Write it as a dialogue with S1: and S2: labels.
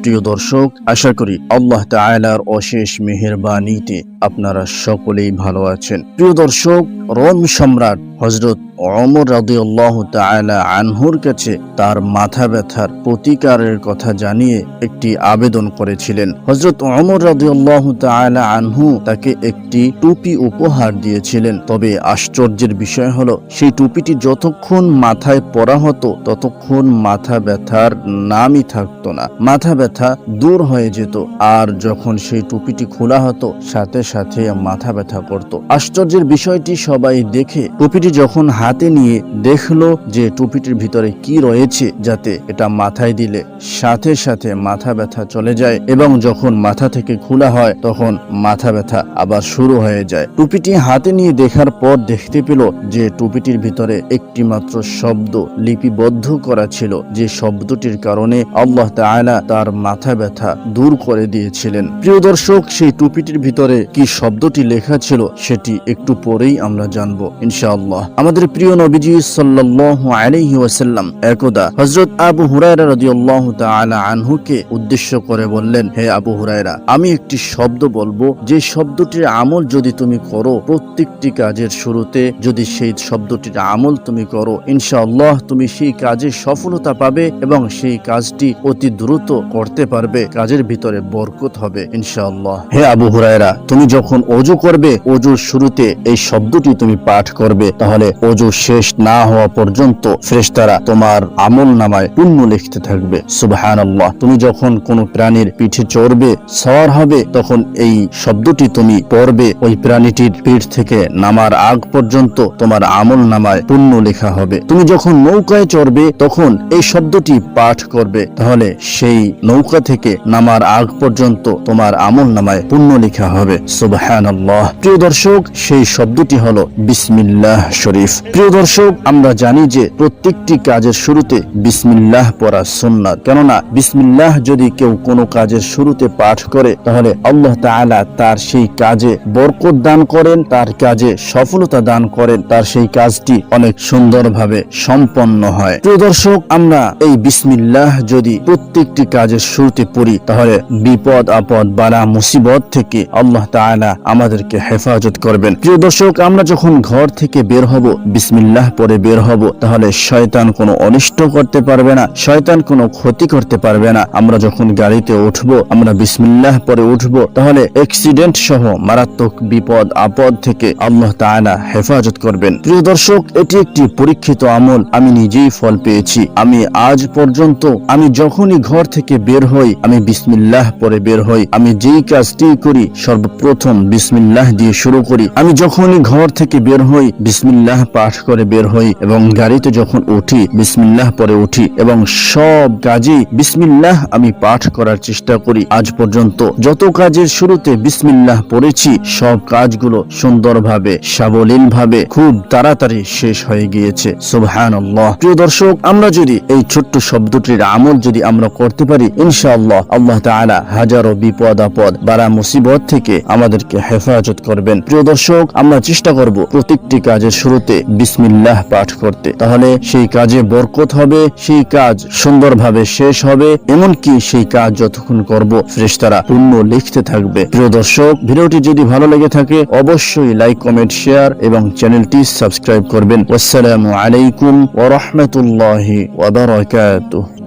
S1: প্রিয় দর্শক, আশা করি আল্লাহ তাআলার অশেষ মেহেরবানিতে আপনারা সকলেই ভালো আছেন। প্রিয় দর্শক, রোম সম্রাট হজরত অমর রাদিয়াল্লাহু তাআলা আনহুর কাছে তার মাথা ব্যথার প্রতিকারের কথা জানিয়ে একটি আবেদন করেছিলেন। হজরত অমর রাদিয়াল্লাহু তাআলা আনহু তাকে একটি টুপি উপহার দিয়েছিলেন। তবে আশ্চর্যের বিষয় হলো, সেই টুপিটি যতক্ষণ মাথায় পরা হতো ততক্ষণ মাথা ব্যথার নামই থাকতো না। মাথা ব্যথা দূর হয়ে যেত। আর যখন সেই টুপিটি খোলা হতো, সাথে সাথে মাথা ব্যথা করত। আশ্চর্যের বিষয়টি সবাই দেখে টুপিটি যখন হাতে নিয়ে দেখল যে টুপিটির ভিতরে কি রয়েছে, যাতে এটা মাথায় দিলে সাথে সাথে মাথা ব্যথা চলে যায় এবং যখন মাথা থেকে খোলা হয়, তখন মাথা ব্যথা আবার শুরু হয়ে যায়। টুপিটি হাতে নিয়ে দেখার পর দেখতে পেল যে টুপিটির ভিতরে একটি মাত্র শব্দ লিপিবদ্ধ করা ছিল, যে শব্দটির কারণে আল্লাহ তাআলা তার মাথা ব্যথা দূর করে দিয়েছিলেন। প্রিয় দর্শক, সেই টুপিটির ভিতরে কি শব্দটি লেখা ছিল সেটি একটু পরেই আমরা জানব, ইনশাআল্লাহ। আমাদের প্রিয় নবীজি সাল্লাল্লাহু আলাইহি ওয়াসাল্লাম একদা হযরত আবু হুরায়রা রাদিয়াল্লাহু তাআলা আনহুকে উদ্দেশ্য করে বললেন, হে আবু হুরায়রা, আমি একটি শব্দ বলব। যে শব্দটির আমল যদি তুমি করো, প্রত্যেকটি কাজের শুরুতে যদি সেই শব্দটির আমল তুমি করো, ইনশাআল্লাহ তুমি সেই কাজে সফলতা পাবে এবং সেই কাজটি অতি দ্রুত করতে পারবে, কাজের ভিতরে বরকত হবে, ইনশাআল্লাহ। হে আবু হুরায়রা, তুমি যখন অজু করবে, অজুর শুরুতে এই শব্দটি তুমি পাঠ করবে, তাহলে অজু শেষ না হওয়া পর্যন্ত ফেরেশতারা তোমার আমল নামায় পুণ্য লিখতে থাকবে। সুবহানাল্লাহ। তুমি যখন কোনো প্রাণীর পিঠে চড়বে, সওয়ার হবে, তখন এই শব্দটি তুমি পড়বে, ওই প্রাণীটির পিঠ থেকে নামার আগ পর্যন্ত তোমার আমল নামায় পুণ্য লেখা হবে। তুমি যখন নৌকায় চড়বে, তখন এই শব্দটি পাঠ করবে, তাহলে সেই নৌকা থেকে নামার আগ পর্যন্ত তোমার আমল নামায় পুণ্য লেখা হবে। সুবহানাল্লাহ। প্রিয় দর্শক, সেই শব্দটি হলো বিসমিল্লাহ শরীফ। প্রিয় দর্শক, আমরা জানি যে প্রত্যেকটি কাজের শুরুতে বিসমিল্লাহ পড়া সুন্নাত। কেননা বিসমিল্লাহ যদি কেউ কোনো কাজের শুরুতে পাঠ করে, তাহলে আল্লাহ তাআলা তার সেই কাজে বরকত দান করেন, তার কাজে সফলতা দান করেন, তার সেই কাজটি অনেক সুন্দরভাবে সম্পন্ন হয়। প্রিয় দর্শক, আমরা এই বিসমিল্লাহ যদি প্রত্যেকটি কাজের শুরুতে পড়ি, তাহলে বিপদ, আপদ, বালা, মুসিবত থেকে আল্লাহ তাআলা আমাদেরকে হেফাজত করবেন। প্রিয় দর্শক, আমরা যখন ঘর থেকে বের হব, বিসমিল্লাহ পরে বের হব, তাহলে শয়তান কোনো অনিষ্ট করতে পারবে না, শয়তান কোনো ক্ষতি করতে পারবে না। আমরা যখন গাড়িতে উঠব, আমরা বিসমিল্লাহ পরে উঠব, তাহলে অ্যাক্সিডেন্ট সহ মারাত্মক বিপদ, আপদ থেকে আল্লাহ তাআলা হেফাজত করবেন। প্রিয় দর্শক, এটি একটি পরীক্ষিত আমল, আমি নিজেই ফল পেয়েছি। আমি আজ পর্যন্ত, আমি যখনই ঘর থেকে বের হই, আমি বিসমিল্লাহ পরে বের হই। আমি যেই কাজটি করি, সর্বপ্রথম বিসমিল্লাহ দিয়ে শুরু করি। আমি যখনই ঘর থেকে বের হই, বিসমিল্লাহ পাঠ করে বের হই এবং গাড়িতে যখন উঠি, বিসমিল্লাহ পরে উঠি এবং সব কাজে বিসমিল্লাহ আমি পাঠ করার চেষ্টা করি। আজ পর্যন্ত যত কাজের শুরুতে বিসমিল্লাহ পড়েছি, সব কাজগুলো সুন্দরভাবে সাবলীল ভাবে খুব তাড়াতাড়ি শেষ হয়ে গিয়েছে। সুবহান প্রিয় দর্শক, আমরা যদি এই ছোট্ট শব্দটির আমল যদি আমরা করতে পারি ইনশাআল্লাহ আল্লাহ তাআলা হাজারো বিপদ, আপদ বারা মুসিবত থেকে আমাদেরকে হেফাজত করবেন। প্রিয় দর্শক, আমরা চেষ্টা করব প্রত্যেকটি কাজের শুরুতে বিসমিল্লাহ পাঠ করতে। তাহলে সেই কাজে বরকত হবে, সেই কাজ সুন্দরভাবে শেষ হবে, এমনকি সেই কাজ যতক্ষণ করব, ফ্রেশতারা পুণ্য লিখতে থাকবে। প্রিয় দর্শক, ভিডিওটি যদি ভালো লেগে থাকে, অবশ্যই লাইক, কমেন্ট, শেয়ার এবং চ্যানেলটি সাবস্ক্রাইব করবেন। আসসালামু আলাইকুম ওয়া রাহমাতুল্লাহি ওয়া বারাকাতুহু।